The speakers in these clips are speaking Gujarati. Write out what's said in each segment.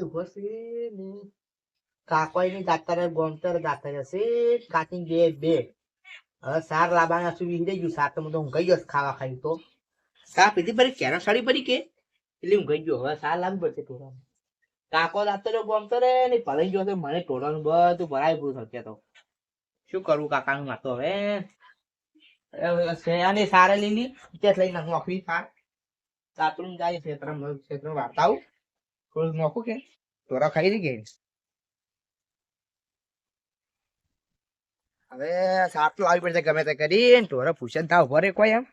ઊભો છે ને. કાકોઈ ની દાતર ગોમતર દાતર હશે ગયું તો હું સા પીધી પડી? કેરા કાકો દાતર ને બધું ભરાય પૂરું થશે તો. શું કરવું કાકાનું માતો હવે? શ્રેયાને સારે લીલી તે લઈ નાખું આખી સાર તાતરું જાય, ક્ષેત્ર ક્ષેત્ર વાર્તાઓ. થોડું નોખું કે? ટોરા ખાઈ રહી કે? હવે સાપ તો આવી પડશે ગમે તે કરીને. ઢોરે પૂછે ને થાવ ઊભો રે કોઈ એમ.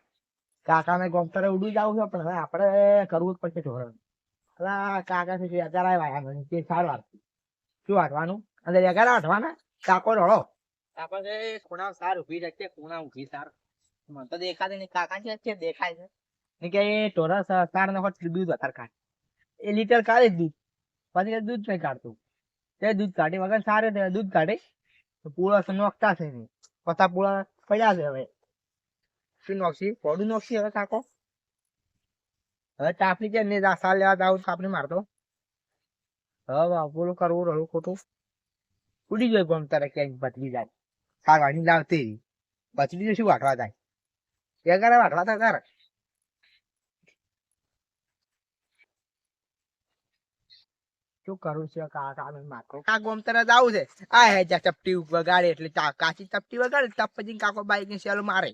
કાકાને ગોમતરે ઉડી જવું છે પણ હવે આપણે કરવું જ પડશે ઢોરે. અલા કાકા છે અગર આવ્યા તે સારું વાત શું વાટવાનું અને અગર વાટવાના કાકો રડો કાકા છે ખૂણા સાર ઊભી રહેશે ખૂણા ઊભી સાર. મને તો દેખાતી નહીં કાકા છે દેખાય છે? ને કે ઢોરા સાર ને હોત દૂધ વધારે કાઢે એ લીટર કાઢે જ દૂધ. પછી દૂધ નહીં કાઢતું. તે દૂધ કાઢી. વગર સારે તે દૂધ કાઢે. તો પૂળા શું નોખતા છે નહીં પતા પૂળા પડ્યા છે હવે. શું નોખશી પોડું નોખશી હવે કાકો. હવે તાપની કે ને સાલ લેવા જાવ તાપની મારતો હવે પૂરું કરવું રહ્યું ખોટું. ઉડી ગયો ગમ તારે ક્યાંક બચલી જાય. સાર વાળી લાવતી. બચડી શું વાટવા જાય એ કરે વાટવા તો કર. શું કરું છે? કાકા ને માથો કાકો આમ તરત આવું છે. આ હે જા ચપટી વગાડે એટલે કાચી ચપટી વગાડે તપ પછી કાકો બાઈકની સેલ મારે.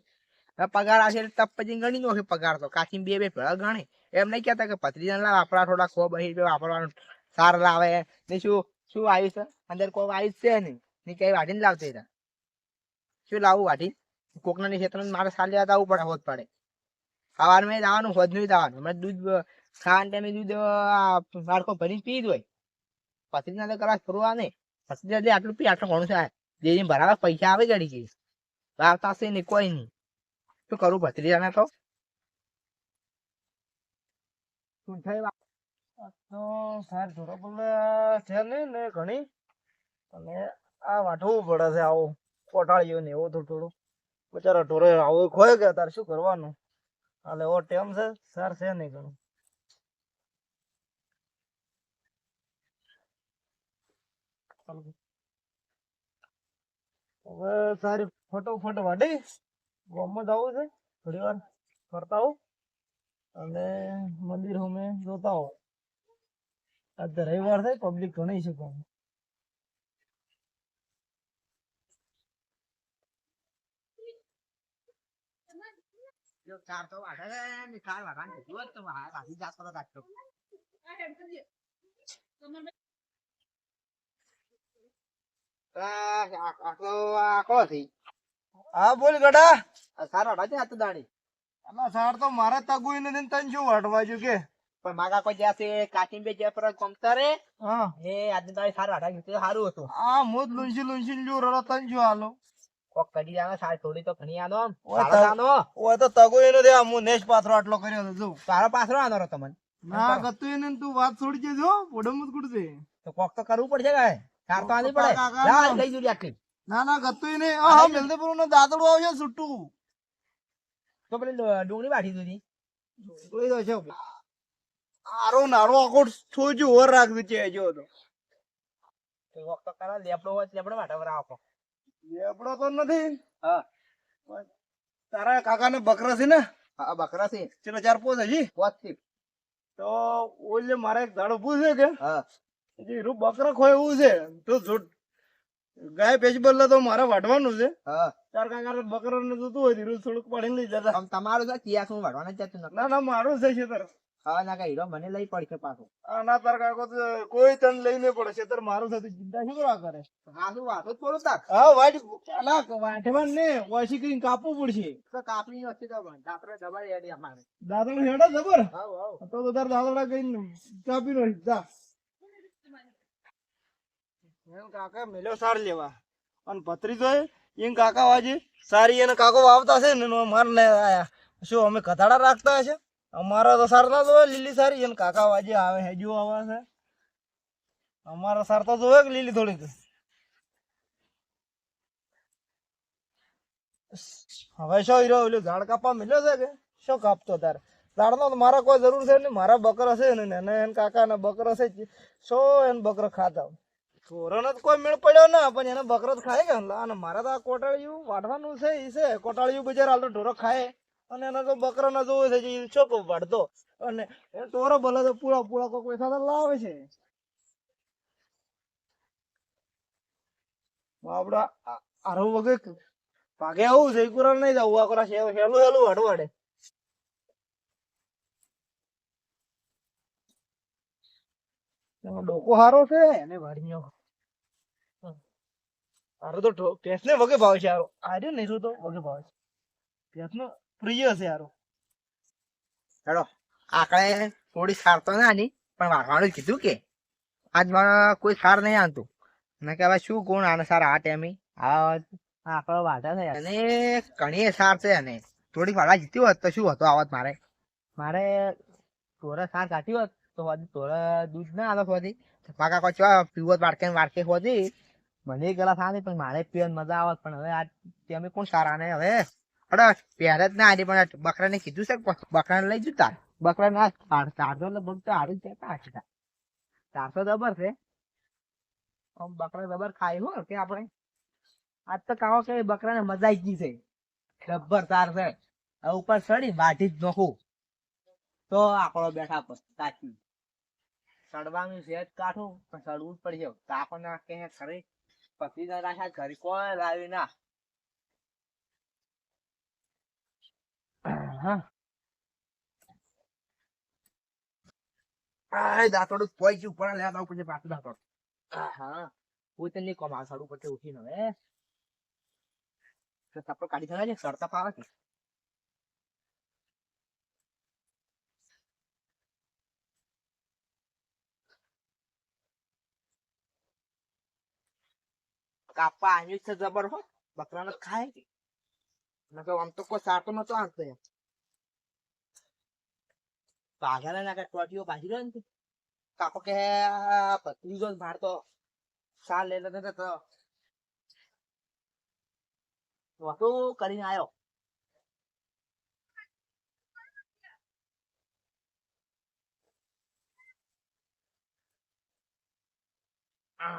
પગાર આવશે એટલે ટપ પછી ગણી નોખે પગાર તો. કાચી બે બે ભેળા ગણે. એમ નહીં કહેતા કે પત્રીજા લાવ, આપણા થોડા કો બહી વાપરવાનું સાર લાવે. ને શું શું આવ્યું છે અંદર કોઈ આવ્યું છે નહીં. ને કઈ વાટીને લાવતી હતા શું લાવું વાટી કોકના ની ક્ષેત્ર મારે સારી લેવા આવવું પડે, હોત પડે. સવારમાં જવાનું નહીં જવાનું. હમણાં દૂધ, ખાવાના ટાઈમે દૂધ બાળકો ભરીને પી જ હોય. પછી ના કલાક ફરવા ને પછી એટલે આટલું પી આટલું ઘણું થાય જે ભરાવા પૈસા આવે ગડી ગઈ. વાવતા છે ને કોઈ નહીં. શું કરું ભત્રીજાને તો? સાર ઢોરો બોલે, છે ને ઘણી? અને આ વાઢવું પડે છે આવું કોટાળીઓ ને એવો થોડું થોડું. બચારા ઢોરે આવું ખોય ગયા તારે શું કરવાનું? હાલે એવો ટેમ છે, સાર છે નહીં ઘણું. હવે સારી ફોટો ફોટો વાડી. ગામમાં જવું છે. થોડી વાર ફરતા આવું. અને મંદિર અમે જોતા હો આજે રવિવાર થાય પબ્લિક ઘણી છે ગામમાં. ચાર તો વાગે ચાર વાગી જાત થઈ હા બોલ ગડા. સારો રાજે હાથ દાણી. આમાં સાર તો મારે તગુઈ નથી તને શું વાટવા જો કે? પણ માગા કોઈ જ્યાં છે કાચીન બે જ્યાં પર કોમતા રે હા. એ આજની તારી સારું હાડા ગયું સારું હતું. આ મોજ લુંસી લુંસી જો રડો તને શું હાલો. કોક કરી આવે સારી થોડી તો ઘણી આનો આમ. સારો આનો ઓય તો તગુઈ નથી દે હું નેશ પાથરો આટલો કર્યો હતો જો. તારો આનો રો તમને ના ગતું એને તું વાત છોડી દેજો પોડમ જ તો કોક તો કરવું પડશે કે ચાર તો આની પડે. જા, લઈ જુલી આટલી ના ના ગતું એને આ હા મેલદેપુર નો દાદડું આવશે છૂટું તો પેલી ડુંગળી વાટી દીધી. જોઈ દો છે આરો નારો આખો છોજુ ઓર રાખી છે જો તો. તો કોક લેપડો હોય તો લેપડો લેપડો નથી. હા. તારા કાકા ને બકરા છે ને? હા બકરા છે. ચલો ચાર પોસ હજી? પોતથી. તો ઓલે મારે એક દાડો છે કે? હા. જે રૂ બકરા ખોય એવું છે. તો જોટ ગાય પેચ બદલે તો મારે વાટવાનું છે. ચાર કાકા બકરા ને જોતું હોય હીરો થોડુંક પાડીને લઈ જતા. તમારું છે કિયા શું વાટવાના જતું ના ના મારું છે છેતર. હા ના હીરો મને લઈ પડશે પાછું. હા ના તાર કાકો કોઈ તને લઈને પડે છેતર મારું છે તું ચિંતા શું કરવા કરે? હા શું વાતો બોલું તાક હા વાટ ના વાટવાન ને વાસી કરીને કાપવું પડશે. તો કાપી નથી તો દાંતરે દબાઈ હેડી અમારે. દાદા હેડા જબર? હા તો તાર દાદડા કઈ કાપી નો જા. કાકા મેલ્યો સાર લેવા. અને પતરી તો એમ કાકા વાજી, સારી એને કાકો વાવતા છે ને માર ને આયા. શું અમે કથાડા રાખતા હશે? અમારા તો સાર ના લીલી સારી, એને કાકા વાજી આવે, હેજુ આવે છે. અમારા સાર તો કે લીલી થોડીક? હવે શું હીરો, ઓલું ઝાડ કાપવા મેલ્યો છે કે? શું કાપતો તારે? લાડનો તો મારા કોઈ જરૂર છે નહીં, મારા બકર હશે ને એને એને કાકાના બકર હશે. સો એને બકરો ખાતા ઢોરોનો તો કોઈ મેળ પડ્યો ના, પણ એને બકરો તો ખાય કે અને મારે તો આ કોટાળિયું વાઢવાનું છે એ છે. કોટાળિયું બજાર હાલ તો ઢોરો ખાય. અને એના તો બકરો ના જોવે છે એ ચોકો વાઢતો. અને એ ઢોરો ભલે તો પૂરા પૂરા કોઈ પૈસા તો લાવે છે. આપડા આરો વગર ભાગે આવું છે કુરા નહીં જવું આ કોરા હેલું હેલું હડવાડે ડોકો હારો છે એને વાડીનો હારો તો ભેંસને વગે ભાવ છે હારો. આર્યો નહીં તો વગે ભાવ છે. ભેંસનો પ્રિય છે હારો. હેડો આકડે થોડી સાર તો ના આની પણ વાઘવાનું જ કીધું કે આજ મારા કોઈ સાર નહીં આનતું મેં કે હવે શું કોણ આને સાર આ ટાઈમે? આ આકડો વાઢા થયા અને ઘણી સાર છે અને થોડીક વાળા જીત્યું હોત તો શું હતો આવત મારે. મારે તોરે સાર કાઢી હોત. તો હોદી દૂધ ના આલો હોદી પાકા ચા પીવત વાડકે વાડકે હોદી મને ગલા સારી પણ મારે પીવાની મજા આવત પણ હવે આ તમે કોણ સારા ને હવે? અડે પહેરે જ ના આની પણ બકરાને કીધું છે બકરાને લઈ જતા બકરા ના ચારસો લગભગ તો હારું હશે તાર. ચારસો દબર છે. આમ બકરા દબર ખાય હો, કે આપણે? આજ તો કાવો કે બકરાને મજા આવી ગઈ છે. જબ્બર તાર છે. ઉપર ચડી, વાઢી જ નોખું. તો આકડો બેઠા પર, સાચી. સડવાનું છે કાઠું પણ સડવું જ પડશે. તાકો ના કે ખરે. પતિ ના રાખ્યા ઘરે કોણ લાવી ના. હા. આય દાંતોડું પોઈ ગયું. ઉપર લેવા આવું પછી પાછું દાંતોડ. હા. હું તને કમા સાડું પછી ઉઠીને હવે. સપડો કાઢી થયા છે સરતા પાવે કે કાપા આવ્યું છે જબર હો. બકરાને ખાય કે નકર આમ તો કોઈ સાતો નતો આનતો એમ. પાઘાને ના કે ટોટીઓ પાછી રહ્યો ને કાકો કે ભત્રીજો જ મારતો સાર લે લેતો તો. વસ્તુ કરીને આવ્યો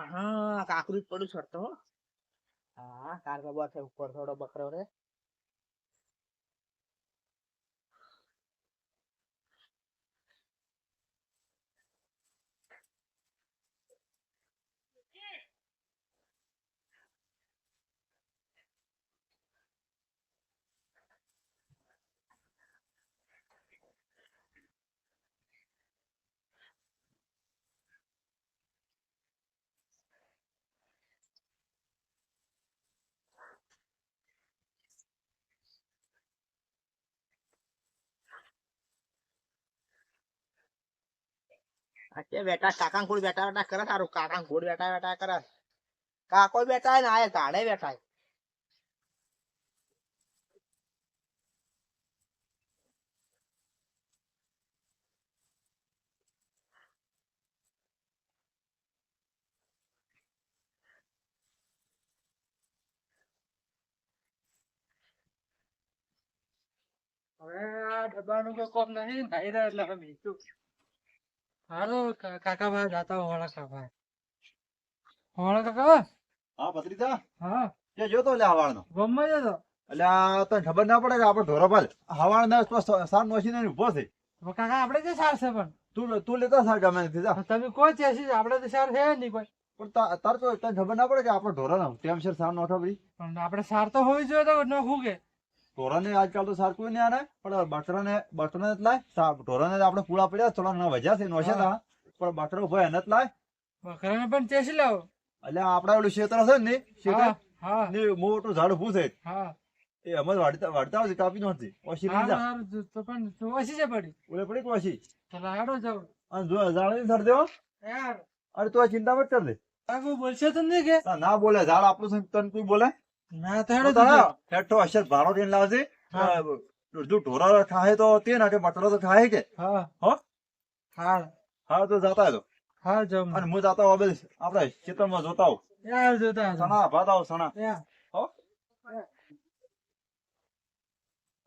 હા કાકરું જ પડું છોડતો હો. હા કાર ખબર છે ઉપર થોડો બકરો રે. અત્યારે બેટા કાકા કોડ બેટા બેટા કરે સારું કાકા કોડ બેટા બેટા કરે કાકો બેટા ને આયા ઝાડે બેઠા હવે આ ડબ્બાનું કોઈ કોમ નહીં નાઈ રહ્યા એટલે હવે મીઠું હારું કાકા ભાઈ જાતા હોળા કાકા હોળા કાકા? હા હા. તે લે હવાળનો ગમે છે તો. એટલે તને ખબર ના પડે કે આપણે ઢોરો પાલ હવાળ ના તો સાર નોશીને ઊભો છે. કાકા આપણે જે સાર છે પણ. તું તું લેતા સાર ગમે નથી તમે કોઈ ચેસી આપણે તો સાર છે નહીં કોઈ. પણ તાર તો તને ખબર ના પડે કે આપણે ઢોરા ટેમસર સાર નોઠો પણ આપણે સાર તો હોવી જોઈએ તો નોખું કે. ઢોરાને આજકાલ તો સરખું કોઈ નહીં આને. પણ બકરાને બકરાને જ લાય. ઢોરાને તો આપણે પૂળા પડ્યા થોડા ના વજ્યા છે નોશે તા પણ બકરો ભાઈ એને જ લાય. બકરાને પણ ચેસી લાવો. એટલે આપડા ઓલું ક્ષેત્ર છે ને ક્ષેત્ર હા ને મોટું ઝાડ ઉભું છે. હા. એ અમે વાડતા વાડતા આવશે કાપી નહોતી ઓછી લઈ જા. તો- પણ ઓછી છે પડી. ઓલે પડી ઓછી? તો લાડો જાવ. અને જો ઝાડની સર દેવો. યાર. અરે તું ચિંતા મત કર દે બોલશે તો નહીં કે? ના, બોલે. ઝાડ આપણું તને કોઈ બોલે? ના તો તો હેઠો અસર ભાડો દઈને લાવજે. હા. જો ઢોરા ખાય તો તે ના કે તો ખાય કે? હા. હા? હા. તો જાતા તો હા જાવ અને હું જાતા હોઉં આપણે ખેતરમાં જોતા હોઉં યાર જોતા. સણા ભાત આવો સણા. હો?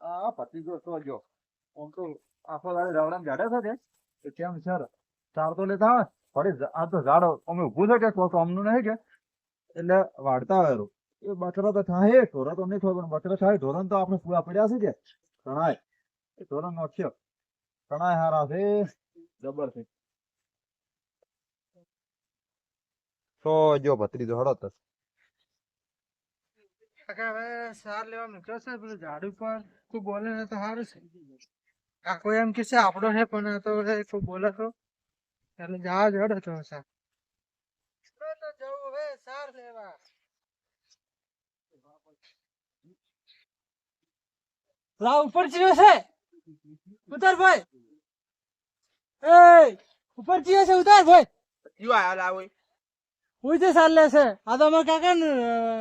આ તો જો ઓમ તો આખો દાડે રવડામાં જાડે છે તે. કેમ સર? સાર તો લેતા આવે. ફરી આ તો ઝાડો અમે ઊભું છે કે કામનું નહીં કે? એટલે વાડતા આવે. એ બકરા તો થાય ઢોરા તો નહીં ખબર પણ બકરા થાય. ઢોરાને તો આપણે પૂરા પડ્યા છે કે? કણાય એ ઢોરણ નો છે કણાય હારા છે. જબર છે. તો જો ભત્રીજો હળો તો. કાકા હવે સાર લેવા નીકળ્યો છે પેલું ઝાડ ઉપર કોઈ બોલે ને તો સારું છે. કાકો એમ કે છે આપણો છે પણ તો કોઈ બોલે તો. એટલે જવા જોડે તો સાર. તો જવું હવે સાર લેવા. લા ઉપર ચીયો છે? ઉતાર ભાઈ એ ઉપર ચીયો છે ઉતાર ભાઈ જીવ આયા લાવો હું છે સાલે છે. આ તો અમાર કાકા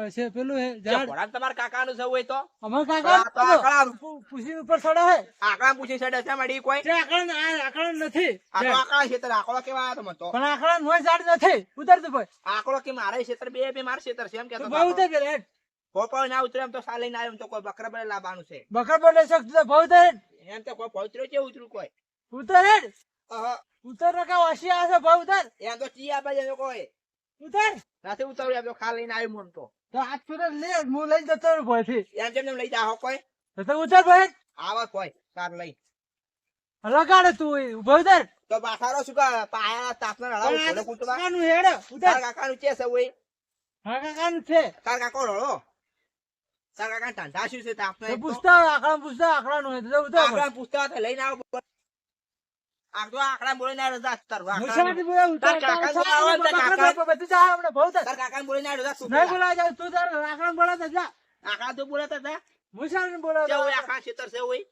છે પેલું હે ઝાડ. ઘોડા તમાર કાકા કાકાનું છે હોય તો? અમાર આ તો કાકા આકડા પૂછી ઉપર ચડે હે. આકડા પૂછી ચડે છે માડી કોઈ? તે આકડા ને- આકડા નથી. આ તો આકડા ક્ષેત્ર આકડો કેવા આવ્યો તમે તો? પણ આકડા નો ઝાડ નથી. ઉતાર તો ભાઈ. આકડો કે મારે ક્ષેત્ર બે બે માર ક્ષેત્ર છે એમ કેતો તો ઉતાર હેડ. કોઈ ના ઉતરે એમ તો સાલે ના આવ્યો? એમ તો કોઈ બકરા બરે લાવવાનું છે. બકરા પડે છે તું તો ભાવ એમ તો કોઈ પહોંચ્યો છે ઉતરું કોઈ. ઉતરે ઉતર રકા વાસી આ છે ભાવ એમ તો ચી આપે છે કોઈ. ઉતર. નથી ઉતાર્યું એમ તો ખા લઈને આવ્યો મન તો. તો આજ પેલા લે હું લઈ જતો ભયથી. એમ જેમ લઈ જાઓ કોઈ. તો ઉતર ભાઈ આવા કોઈ કાર લઈ. લગાડે તું ઊભો ઉતાર. તો બાખારો શું કા પાયા તાપના પણ રડાવો કુટવા કાકાનું હેડ ઉતાર. તાર કાકાનું છે સવઈ હા કાકાનું છે. તાર કાકો રડો. તાર કાકા ઠંડા શું છે તો તો? પૂછતા આકડા પૂછતા તો તો ઉતાર ભાઈ. આકડા પૂછતા લઈને આવો આ તો આકડા બોલીને આવ્યો જા તાર મુસાફરી કાકા ઉતાર, તાર તાર બોલાવો ને, તાર બકરા કાકા- બધું જા હમણાં ભાવ તાર કાકાને બોલીને આવ્યો જા તું નહીં તું તાર બોલાવતા જા. આકડા તો ઓય આકડા છે ઓય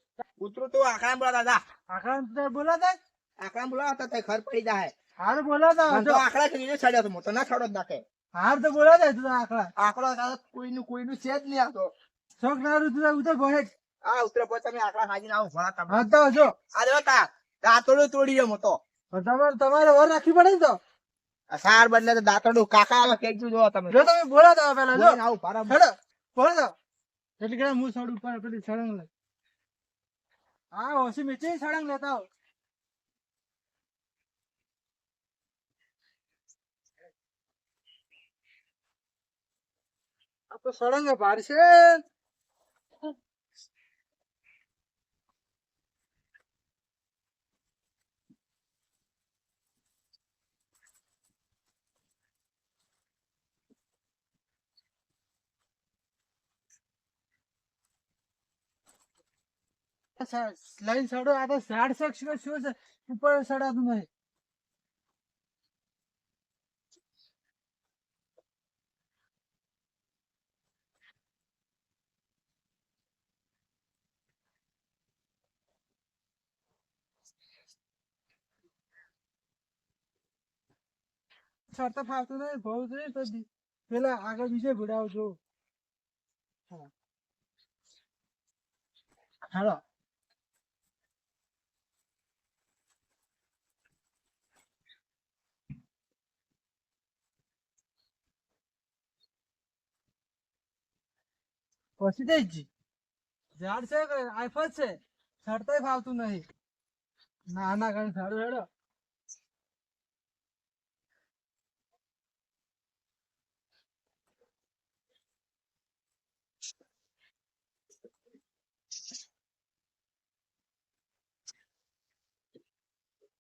તો આકડા તું તાર. આકડા બોલાવતા ખર પડી જાય. હારું તો આકડા કરીને છડ્યો તો તો ના છોડો જ નાખે. હાર તો બોલા હોય તું આકડા. આકડા. કોઈ નું કોઈનું કોઈનું છે જ નહીં આ તો. શોખ ના રહ્યું તું તાર ઉતાર ભાઈ આ ઉતરે પછી તમે આકડા હાજીને આવો ભણા તમે હા તો જો. આ દેવા તા દાંતડું તોડી ગયો મોટો. તમારે તમારે વર રાખવી પડે ને તો. સાર બદલે તો દાંતડું કાકા આવે કેજુ જો તમે. જો તમે બોલા દો પેલા જો. આવું ભારા હેડો બોલાવતા એટલે કે હું સડ ઉપર પેલી સળંગ લે હા ઓસી મેચે સળંગ લેતા હો તો સળંગ છે લાઈન સડો આ તો સાડ છે શું છે? ઉપર સડાતું નહીં ચડતા ફાવતું નહીં ભાવ જોઈએ તો પેલા આગળ બીજે ભીડાવજો. હાલો. પછી જી ઝાડ છે કે આઈફળ છે? ચડતાય ફાવતું નહીં. ના ના, કઈ સારું હેડો હેડો ઓછી કાપું તો અત્યારે કેટલા જા આકડો અલા આકડો ઓય શું કરે છે ઘડીક પેલા માથે ને ઘડીક ઓય માથે શું જ લોહી પી જશે એમ લાગે આકડા અલા જેમ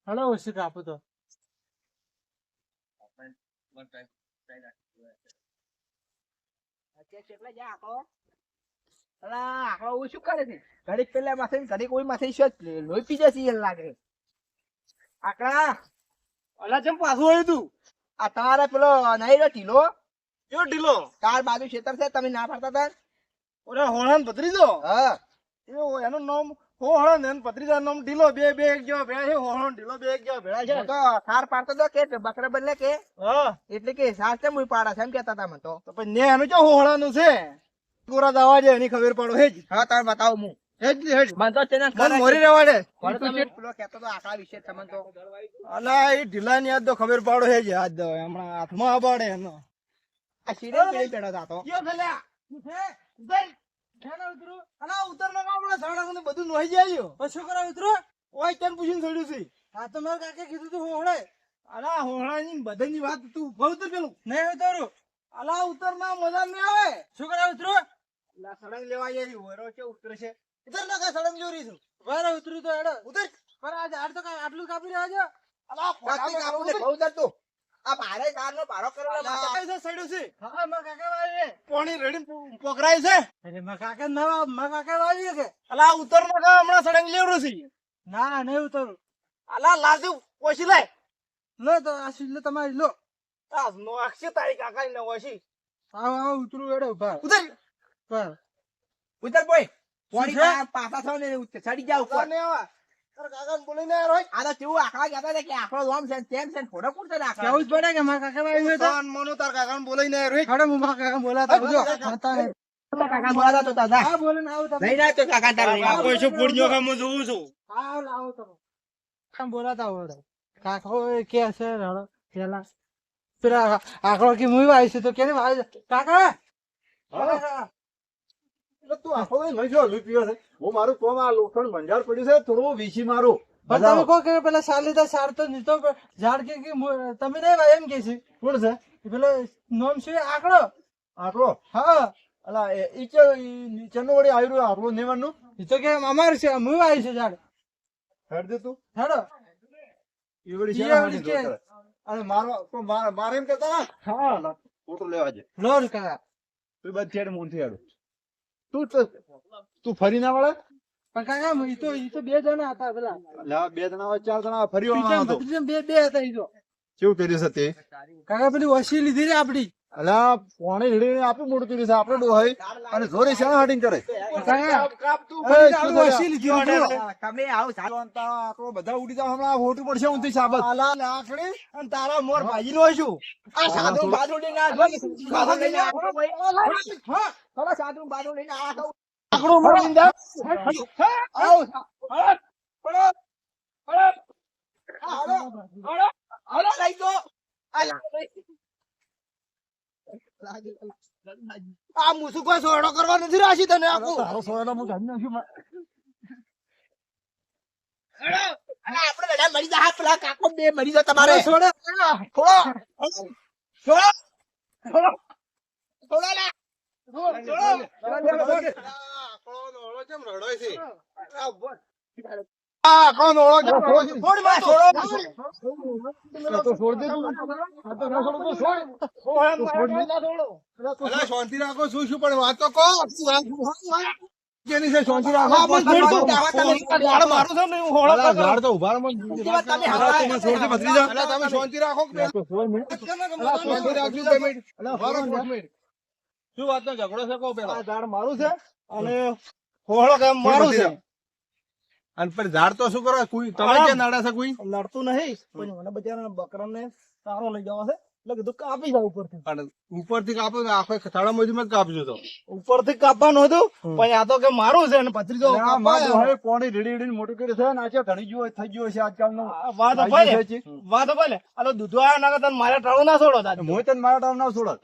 પાછું આવ્યું કાપો આ તમારે પેલો નહીં ઢીલો? કેવો ઢીલો? તાર બાજુ ખેતર છે તમે ના પાડતા હતા? ઓલા હોળાન ભત્રીજો? હા. એનું નામ હોળાન ને ભત્રીજા નામ ઢીલો બે બે એક જેવા ભેળા છે હોળો ઢીલો બે એક જેવા ભેળા છે. તો થાર પાડતો તો કે બકરે બદલે કે. હા. એટલે કે સાર કેમ ઉઈ પાડા છે એમ કેતા તા મને તો. તો પછી ને એનું જો હોળાનું છે? પૂરા દવા છે એની ખબર પાડો હેજ હા તમે બતાવો હું હેજ હેજ મને તો તેના મન મોરી રેવાડે પણ તમે પેલો કહેતો તો આકડા વિશે તમને તો. અલા એ ઢીલા ની તો ખબર પાડો હેજ આજ દો હમણાં હાથમાં આબાડે એનો. આ સીડે પીડી પેડો હતો કયો ફેલ્યા ઉતર અલા ઉતર ના કાપડા સાડા બધું નોઈ જાય પછી શું કરાવ ઉતરો ઓય તને પૂછીને છોડ્યું છે. આ તો મારા કાકે કીધું તું હોળે અલા હોળાની બધાની વાત તું ઊભો ઉતર પેલું. નહીં ઉતારું અલા ઉતરમાં મજા નહીં આવે. શું કરે ઉતરો સળંગ લેવા વરો છે ઉતરે છે. ઉતર ના કા જોરી છું. ઉતરું તો હેડો. ઉતર. પણ આજ આડ તો કાંઈ આટલું કાપી રહ્યા છે? અલા કાપી કાપું ને ઉતર. તું. આ ભારે ઝાડનો ભારો કરેલો અલા, છે સડ્યું છે? હા મારા કાકા વાવી પાણી રેડી પોકરાય છે? અરે મારા કાકા નવા મારા કાકા વાવી કે? અલા ઉતર ના હમણાં સળંગ લેવડું છે. ના નહીં ઉતરું. અલા લાજુ પોછી લાય. લો તો આ સિલ્લો તમારી લો. આ નો આખશે તારી કાકા ને ઓછી. આવો આવો ઉતરું હેડો બહાર ઉતર. બહાર ઉતર બોય. પોણી પાતા પા- ને ઉતર. ચડી જા ઉપર. ને ને ને ને ને ને આવો. તમે લઈને આવ તો કાકા તારે લઈને આવ. કોઈ શું પૂડ્યો કે હું જોઉં છું. આવો લાવો તમે. કામ બોલાતા હોડો કાકો એ કે છે રડો પેલા. આકડો કે મુઈ વાવી છે તો? કાકા! કાકા. એટલે તું આખો છે. હું મારું કોમ આ લોખંડ ભંજાર પડ્યું છે થોડું મારું. પણ તમે કહો કે પેલા સાર લીધા સાર તો નીતો ઝાડ કે કે તમે નહીં એમ કે છે. કોણ છે? પેલો નોમ છે આકડો. આટલો હા. અલા એ ઈ કે ઈ નીચેનું વળી આવ્યું રહ્યું નેવાનું. એ તો કે અમાર છે મુઈ વાવી છે ઝાડ. હેડ દે તું. હેડો. ઈ વળી છે અરે મારવા મારે એમ કેતા હા. ફોટો લેવા છે લો કાકા તું બધી હેડ મૂંથી હેડ. તું તું ફરી ના વળે? પણ કાકા એ તો એ તો બે જણા હતા પેલા. લા બે જણા હોય ચાર જણા ફરી વળવાનો હતો. બે બે હતા એ તો. કેવું કર્યું છે તે? કાકા પેલી ઓછી લીધી રે આપડી. અલા પોણી રેડીને આપી મોડું કર્યું છે આપણે ડોહાઈ. અને જોરે શાના હાટીને કરે? કાકા કાપ તું એ, પેલી શું આપડી થયા? વસી લીધી તમે આવો. જોનતા આટલો બધા ઉડી જાવ હમણાં ફોટો પડશે ઊંધી સાબત. અલા લાકડી અને તારા મોર ભાજી નો છું. આ સાધુ બાજુ આ જો. જો થોડા લઈને આ. આકડો મોર આવો. હળો, હળો, હળો લઈ જો. આ સોયડો કરવા નથી રાશી તને આખું તારો સોયલો હું જાણી નાખ્યું. આપણે બધા મરી જા. પેલા કાકો બે મરી જાય તમારે. છોડો. ના શાંતિ રાખો શું શું પણ વાતો તો કહો. કેની છે શાંતિ રાખો. તું. ઝાડ મારું છે ને હું હોળો અલા, કરતો. ઝાડ તો ઊભા રહો મને. બીજી વાત? તમે શાંતિ રાખો શાંતિ રાખજો બે મિનિટ. વાત. શું વાતનો ઝઘડો છે કહો પેલા? આ ઝાડ મારું છે અને હોળો કેમ મારું છે. અને પણ ઝાડ તો શું કરો? કોઈ તમે કે નાડા છે કોઈ? લડતું નહીં પણ મને બચારાને બકરાને સારો લઈ જવા છે. એટલે કીધું કાપી જાવ ઉપરથી. અને ઉપરથી કાપો ને આખો થાળા મજૂર જ કાપજો તો. ઉપરથી કાપવાનું હતું પણ આ તો કે મારું છે અને પથરી તો આ માં ડોહાએ પોણી રેડી રેડીને મોટું કર્યું છે નાચે ધણી ગયું હોય, થઈ ગયું હશે આજકાલનું. વાત થઈ ભલે. છે. વાત ભલે. આ તો દૂધવા ના તને મારા ટાળું ના છોડો હું તને મારા ટાઈમ ના છોડત.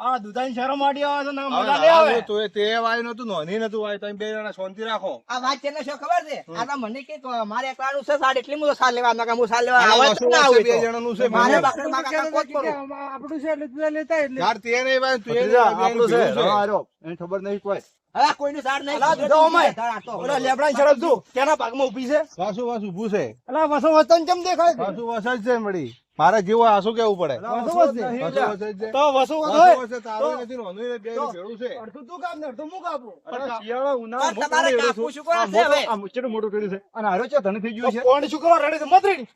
આ દૂધાની શરમ આવે ને મજા આવે. તો તે વાય નતું નોની નતું વાય તમે બે જણા શાંતિ રાખો. આ વાત છે ને શું ખબર છે? આ તો મને કે મારે એકલાનું છે સાડ એટલે હું તો લેવા માંગુ. હું સાર લેવા આવે તો ના આવે બે જણાનું છે મારે બકરા માં કાકા કરું. આપણું છે એટલે તું લેતા એટલે. યાર તે નહીં વાય તું એ ભત્રીજા, નહીં, આપણું છે. ભેગું એને ખબર નહીં કોઈ. હવે કોઈનું સાર નહીં. અલા, દૂધો અમાય. ઓલા લેબડાની શરમ શું કેના ભાગમાં ઊભી છે? વાસુ વાસુ ઊભું છે. અલા વસો વતન કેમ દેખાય વાસુ વસ જ છે મળી મારે જેવો આસુ કેવું પડે. તો વસો કાપ ને હું કાપું? શિયાળા, ઉનાળા? મોટું- કર્યું છે. અને હારો છે થઈ ગયું છે. શું કરવા રેડી મત રેડી.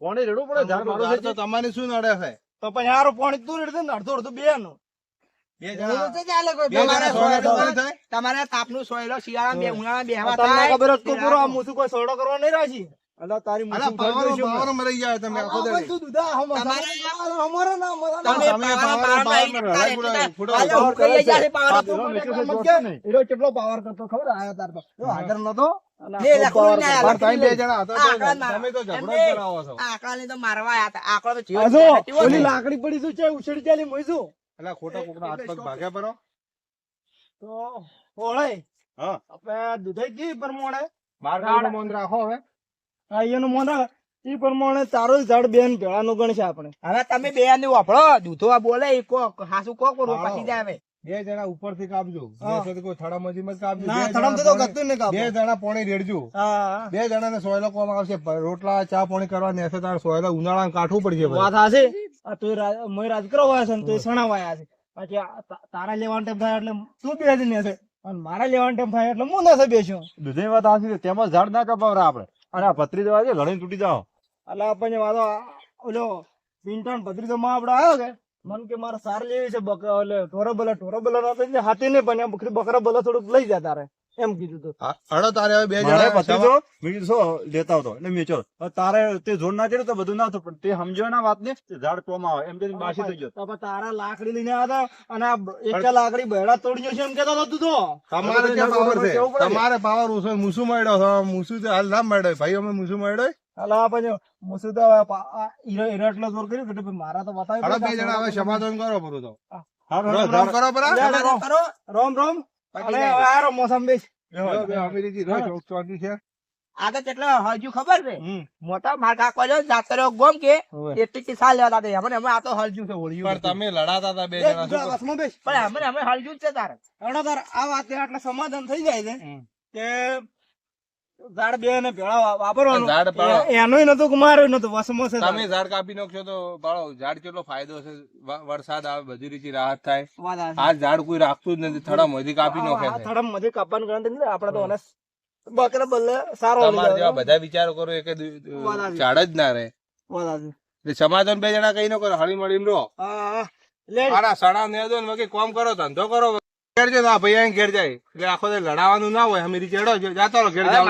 કોણે રેડવું પડે ઝાડ મારું છે તમારે શું નડે છે તો પછી હારું પોણી તું રેડી ને અડધું અડધું બે નું કોઈ. તમારે તાપનું સોયલો શિયાળા બે ઉનાળા બેહવા ખબર જ પૂરો આ કોઈ સોડો કરવા નહીં રાજી. અલા તારી દઈશું. મરી જાય તમે આખો દૂધા? અમારે ના અમારે ના. તમે પાવર- પાવર- પાવર પાવર તો કેટલો પાવર કરતો ખબર આયો તાર તો જો હાજર નતો લાકડી પડી શું છે? ઉછળી ચાલી મોઈશું એટલે ખોટા કોકના હાથ પગ ભાગ્યા પરો તો ઓળે. હા. આપણે દૂધે કી પર માર મોન મન રાખો હવે. હા એનું મોને ઈ પ્રમાણે ચારો ઝાડ બેન ભેળાનું ગણશે આપણે. હવે તમે બે ને વાપરો. દૂધો બોલે એ કો હાસુ કો કરો હા. પછી જાય બે જણા ઉપરથી કાપજો. હા. બેસો કોઈ થડામાંથી મત કાપજો. બે જણા તો ગતું ને બે જણા ને રેડજો. હા. સોયલો કોમ આવશે. રોટલા ચા પાણી કરવા ને તાર સોયલો ઉનાળા કાઠવું પડશે. વાત હશે તો તોય રાજ મોય રાજકરો વાયા છે ને તોય સણા વાયા છે પછી તારા લેવાનો ટાઈમ થાય એટલે તું બેસી ને છે અને મારા લેવાનો ટાઈમ થાય એટલે હું ના બેસ્યો. દૂધની વાત છે. તેમાં ઝાડ ના કપાવરા આપણે. અને આ પતરી જવા છે, લડીને તૂટી જાઓ. એટલે આપણને વાંધો ઓલો પિંટણ ભત્રીજો માં આપડે આવ્યો કે? મન કે મારે સાર લેવી છે બકરા એટલે ઢોરો બલા ઢોરો બલા હાથી નહીં પણ બકરી બકરા બલા થોડુંક લઈ જા તારે. એમ કીધું તું. હા, તારે હવે બે જણા લેતા હતો એટલે મેં ચલો તારે તે જોડ ના ચડ્યું તો બધું ના થયું પણ તે સમજો ના વાત ને ઝાડ ટોમાં આવે. એમ કરીને બાસી થઈ ગયો. તો તારા લાકડી લઈને આવ્યા હતા અને આ એક લાકડી બેડા તોડી જશે એમ કેતો હતો તો. તમારે ક્યાં પાવર છે? તમારે પાવર ઓછો મૂસું મળ્યો છે. મૂસું તો હાલ ના મળ્યો ભાઈ અમે મૂસું મળ્યો એટલે પછી મુસી તો હવે પા- આ હીરો હીરો એટલો જોર કર્યું કે મારા તો બતાવી બે જણા હવે સમાધાન કરો બધું તો રોમ રોમ કરો બરા લે, લે, રોમ. રોમ. રોમ પછી અને જાય. આ રો મોસમ બેસ. બે- બે અમીરીજી રહો, ચોક ચોકી છે. આ તો કેટલો હજુ ખબર છે? મોટા માર કાકો જો જાતો રહ્યો કે એટલી થી સાલ લેવા હતા અમે અમે આ તો હલજુ છે હોળિયું પણ તમે લડાતા હતા બે એ, જણા જા, શું કરો? વસમાં બેસ. પણ અમે અમે હલજુ જ છે તારે. હળો આ વાત એટલે સમાધાન થઈ જાય છે કે ઝાડ બે ને ભેળા વાપરવાનું. ઝાડ એનું નતું મારું નતું વસમો છે તમે ઝાડ કાપી નાખશો તો બાળો ઝાડ કેટલો ફાયદો છે? વરસાદ આવે બધી રીતે રાહત થાય. આ ઝાડ કોઈ રાખતું જ નથી. થડમ હજી કાપી નાખે થડમ હજી કાપવાનું કારણ આપણે તો ઓનેસ્ટ બકરા બદલે સારો તમારે જેવા બધા વિચારો કરો એક ઝાડ જ ના રે એટલે સમાધાન બે જણા કઈ ન કરો હળી મળી રહો મારા સાડા ને દો ને કોમ કરો ધંધો કરો. ઘેર જાય ભાઈ ઘેર જાય. એટલે આખો લડાવાનું ના હોય અમે રીચેડો જાતો ઘેર જાવ